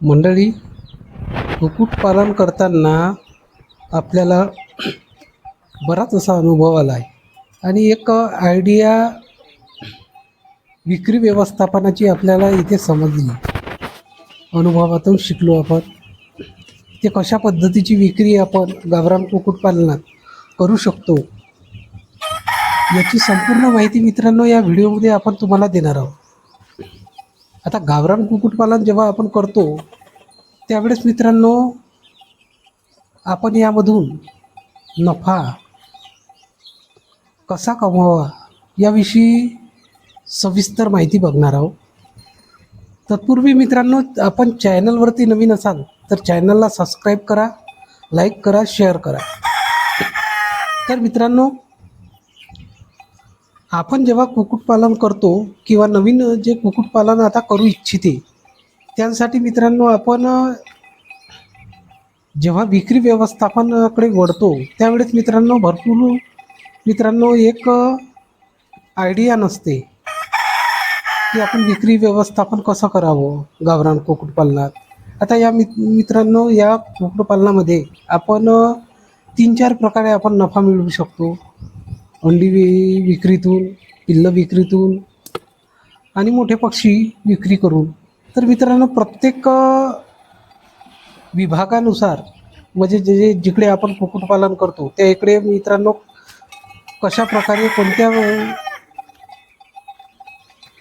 मंडळी कुक्कुटपालन करताना आपल्याला बराच असा अनुभव आला आहे आणि एक आयडिया विक्री व्यवस्थापनाची आपल्याला इथे समजली. अनुभवातून शिकलो आपण. ते कशा पद्धतीची विक्री आपण गावरान कुक्कुटपालनात करू शकतो याची संपूर्ण माहिती मित्रांनो या व्हिडिओमध्ये आपण तुम्हाला देणार आहोत. आता गावरान कुक्कुटपालन जेव्हा आपण करतो त्यावेळेस मित्रांनो आपण यामधून नफा कसा कमवावा याविषयी सविस्तर माहिती बघणार आहोत. तत्पूर्वी मित्रांनो आपण चॅनलवरती नवीन असाल तर चॅनलला सबस्क्राईब करा लाईक करा शेअर करा. तर मित्रांनो आपण जेव्हा कुक्कुटपालन करतो किंवा नवीन जे कुक्कुटपालन आता करू इच्छिते त्यासाठी मित्रांनो आपण जेव्हा विक्री व्यवस्थापनाकडे वळतो त्यावेळेस मित्रांनो भरपूर मित्रांनो एक आयडिया नसते की आपण विक्री व्यवस्थापन कसं करावं गावरान कुक्कुटपालनात. आता या मित्रांनो या कुक्कुटपालनामध्ये आपण तीन चार प्रकारे आपण नफा मिळवू शकतो. अंडी विक्रीतून पिल्लं विक्रीतून आणि मोठे पक्षी विक्री करून. तर मित्रांनो प्रत्येक विभागानुसार म्हणजे जे जे जिकडे आपण कुक्कुटपालन करतो त्या इकडे मित्रांनो कशा प्रकारे कोणत्या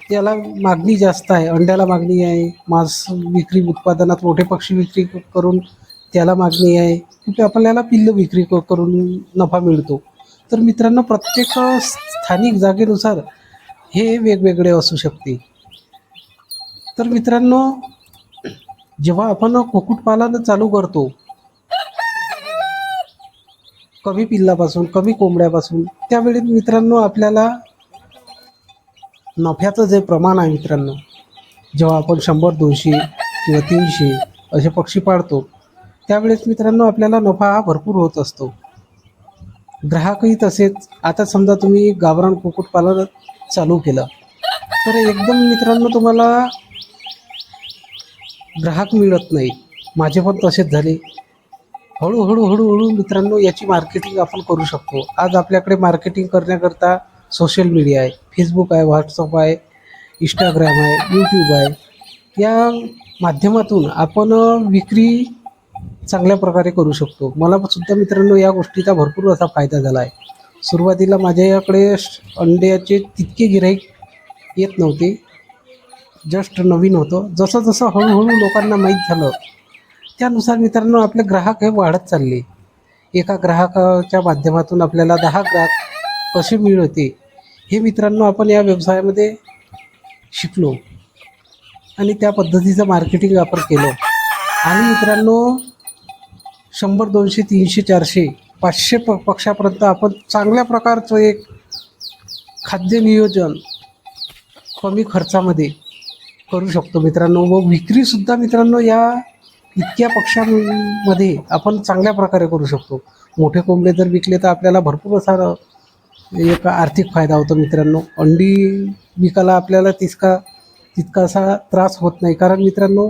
त्याला याला मागणी जास्त आहे अंड्याला मागणी आहे मांस विक्री उत्पादनात मोठे पक्षी विक्री करून त्याला मागणी आहे कुठे आपल्याला पिल्लं विक्री क- करून नफा मिळतो. तर मित्रांनो प्रत्येक स्थानिक जागेनुसार हे वेगवेगळे असू शकते. तर मित्रांनो जेव्हा आपण कुक्कुटपालन चालू करतो कमी पिल्लापासून कमी कोंबड्यापासून त्यावेळी मित्रांनो आपल्याला नफ्याचं जे प्रमाण आहे मित्रांनो जेव्हा आपण शंभर दोनशे किंवा तीनशे असे पक्षी पाळतो त्यावेळेस मित्रांनो आपल्याला नफा हा भरपूर होत असतो. ग्राहकही तसेच. आता समजा तुम्ही गावरान कुक्कुटपालन चालू केलं तर एकदम मित्रांनो तुम्हाला ग्राहक मिळत नाही. माझे पण तसेच झाले. हळूहळू हळूहळू मित्रांनो याची मार्केटिंग आपण करू शकतो. आज आपल्याकडे मार्केटिंग करण्याकरता सोशल मीडिया आहे. फेसबुक आहे व्हॉट्सअप आहे इंस्टाग्राम आहे यूट्यूब आहे. या माध्यमातून आपण विक्री चांगल्या प्रकारे करू शकतो. मला सुद्धा मित्रांनो या गोष्टीचा भरपूर असा फायदा झाला आहे. सुरुवातीला माझ्याकडे श- अंड्याचे तितके गिराईक येत नव्हते. जस्ट नवीन होतं. जसं जसं हळूहळू लोकांना माहीत झालं त्यानुसार मित्रांनो आपले ग्राहक हे वाढत चालले. एका ग्राहकाच्या माध्यमातून आपल्याला दहा ग्राहक कसे मिळवते हे मित्रांनो आपण या व्यवसायामध्ये शिकलो आणि त्या पद्धतीचं मार्केटिंग आपण केलं. आणि मित्रांनो शंभर दोनशे तीनशे चारशे पाचशे प पक्षापर्यंत आपण चांगल्या प्रकारचं एक खाद्य नियोजन कमी खर्चामध्ये करू शकतो मित्रांनो. व विक्रीसुद्धा मित्रांनो या इतक्या पक्षांमध्ये आपण चांगल्या प्रकारे करू शकतो. मोठे कोंबडे जर विकले तर आपल्याला भरपूर असा एक आर्थिक फायदा होतो मित्रांनो. अंडी विकायला आपल्याला तितका तितकासा त्रास होत नाही. कारण मित्रांनो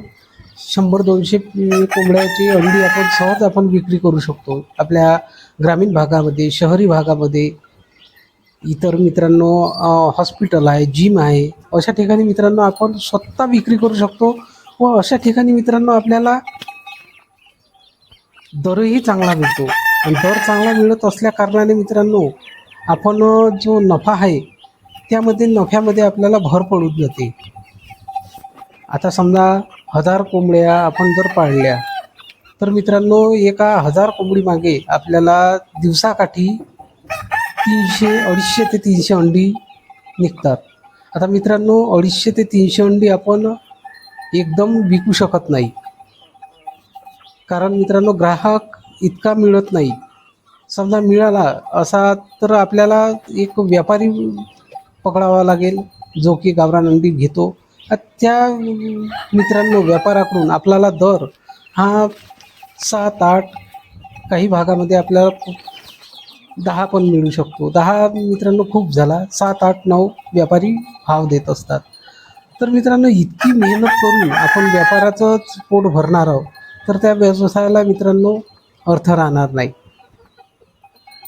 शंभर दोनशे कोंबड्याची अंडी आपण सहज आपण विक्री करू शकतो. आपल्या ग्रामीण भागामध्ये शहरी भागामध्ये इतर मित्रांनो हॉस्पिटल आहे जिम आहे अशा ठिकाणी मित्रांनो आपण स्वतः विक्री करू शकतो व अशा ठिकाणी मित्रांनो आपल्याला दरही चांगला मिळतो. आणि दर चांगला मिळत असल्या कारणाने मित्रांनो आपण जो नफा आहे त्यामध्ये नफ्यामध्ये आपल्याला भर पडून जाते. आता समजा हजार कोंबड्या आपण जर पाळल्या तर मित्रांनो एका हजार कोंबडी मागे आपल्याला दिवसाकाठी तीनशे अडीचशे ते तीनशे अंडी निघतात. आता मित्रांनो अडीचशे ते तीनशे अंडी आपण एकदम विकू शकत नाही. कारण मित्रांनो ग्राहक इतका मिळत नाही. समजा मिळाला असा तर आपल्याला एक व्यापारी पकडावा लागेल जो की गावरान अंडी घेतो. त्या मित्रांनो व्यापाराकडून आपल्याला दर हा सात आठ काही भागामध्ये आपल्याला खूप दहा पण मिळू शकतो. दहा मित्रांनो खूप झाला. सात आठ नऊ व्यापारी भाव देत असतात. तर मित्रांनो इतकी मेहनत करून आपण व्यापाराचंच पोट भरणार आहोत तर त्या व्यवसायाला मित्रांनो अर्थ राहणार नाही.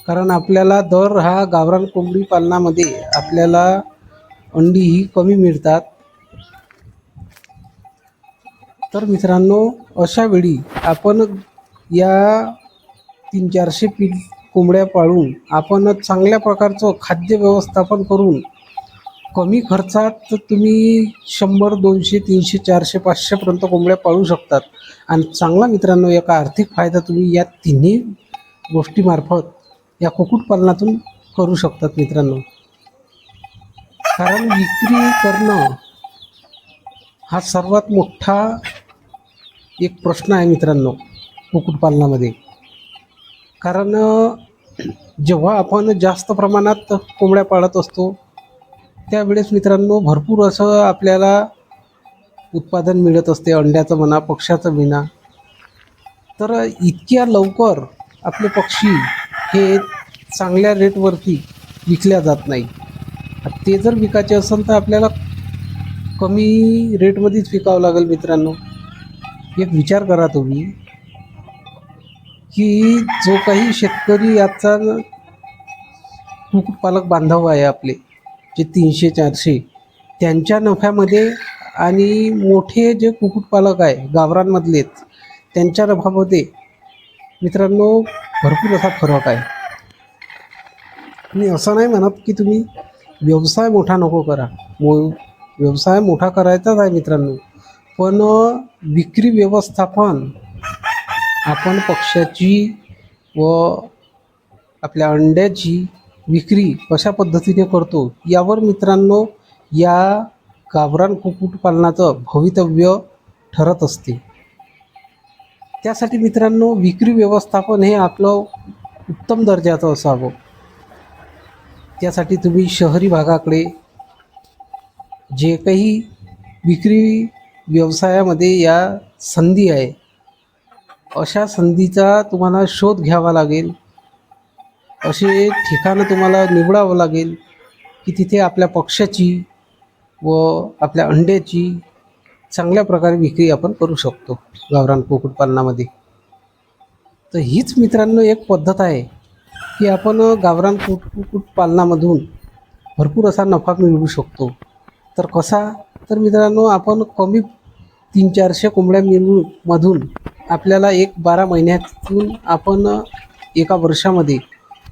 कारण आपल्याला दर हा गावरान कोंबडी पालनामध्ये आपल्याला अंडी ही कमी मिळतात. तर मित्रांनो अशा वेळी आपण या तीन चारशे पीठ कोंबड्या पाळून आपण चांगल्या प्रकारचं खाद्य व्यवस्थापन करून कमी खर्चात तुम्ही शंभर दोनशे तीनशे चारशे पाचशेपर्यंत कोंबड्या पाळू शकतात. आणि चांगला मित्रांनो याचा आर्थिक फायदा तुम्ही या तिन्ही गोष्टीमार्फत या कुक्कुटपालनातून करू शकतात मित्रांनो. कारण विक्री करणं हा सर्वात मोठा एक प्रश्न आहे मित्रांनो कुक्कुटपालनामध्ये कारण जेव्हा आपण जास्त प्रमाणात कोंबड्या पाळत असतो त्यावेळेस मित्रांनो भरपूर असं आपल्याला उत्पादन मिळत असते अंड्याचं म्हणा पक्ष्याचं म्हणा तर इतक्या लवकर आपले पक्षी हे चांगल्या रेटवरती विकल्या जात नाही. ते जर विकायचे असेल तर आपल्याला कमी रेटमध्येच विकावं लागेल मित्रांनो. एक विचार करा तुम्ही की जो काही शेतकरी आजचा कुक्कुटपालक बांधव आहे आपले जे तीनशे चारशे त्यांच्या नफ्यामध्ये आणि मोठे जे कुक्कुटपालक आहे गावरांमधलेच त्यांच्या नफामध्ये मित्रांनो भरपूर असा फरक आहे. मी असं नाही म्हणत की तुम्ही व्यवसाय मोठा नको करा. मो व्यवसाय मोठा करायचाच आहे मित्रांनो. पण विक्री व्यवस्थापन आपण पक्षाची व आपल्या अंड्याची विक्री कशा पद्धतीने करतो यावर मित्रांनो या गावरान कुक्कुटपालनाचं भवितव्य ठरत असते. त्यासाठी मित्रांनो विक्री व्यवस्थापन हे आपलं उत्तम दर्जाचं असावं. त्यासाठी तुम्ही शहरी भागाकडे जे काही विक्री व्यवसायामध्ये या संधी आहे. अशा संधीचा तुम्हाला शोध घ्यावा लागेल. असे ठिकाणं तुम्हाला निवडावं लागेल की तिथे आपल्या पक्षाची व आपल्या अंड्याची चांगल्या प्रकारे विक्री आपण करू शकतो गावरान कुक्कुटपालनामध्ये तर हीच मित्रांनो एक पद्धत आहे की आपण गावरान कुक्कुटपालनामधून भरपूर असा नफा मिळवू शकतो. तर कसा? तर मित्रांनो आपण कमी तीन चारशे कोंबड्या मिळून मधून आपल्याला एक बारा महिन्यातून आपण एका वर्षामध्ये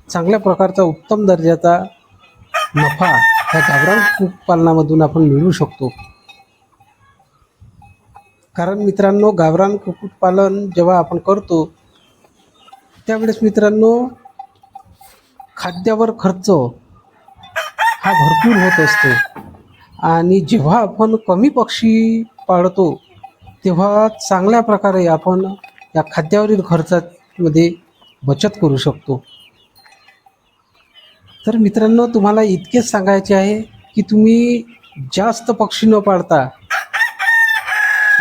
चांगल्या प्रकारचा उत्तम दर्जाचा नफा ह्या गावरान कुक्कुटपालनामधून आपण मिळवू शकतो. कारण मित्रांनो गावरान कुक्कुटपालन जेव्हा आपण करतो त्यावेळेस मित्रांनो खाद्यावर खर्च हा भरपूर होत असतो. आणि जेव्हा आपण कमी पक्षी पाळतो तेव्हा चांगल्या प्रकारे आपण या खाद्यावरील खर्चामध्ये बचत करू शकतो. तर मित्रांनो तुम्हाला इतकेच सांगायचे आहे की तुम्ही जास्त पक्षी न पाळता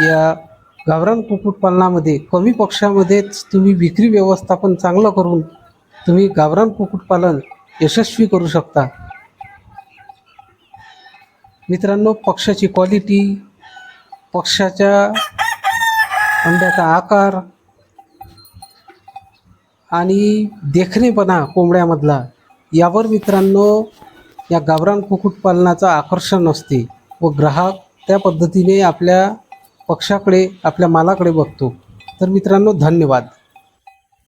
या गावरान कुक्कुटपालनामध्ये कमी पक्षामध्येच तुम्ही विक्री व्यवस्थापन चांगलं करून तुम्ही गावरान कुक्कुटपालन यशस्वी करू शकता. मित्रांनो पक्षाची क्वालिटी पक्षाच्या अंड्याचा आकार आणि देखणेपणा कोंबड्यामधला यावर मित्रांनो या गावरान कुक्कुटपालनाचं आकर्षण असते व ग्राहक त्या पद्धतीने आपल्या पक्षाकडे आपल्या मालाकडे बघतो. तर मित्रांनो धन्यवाद.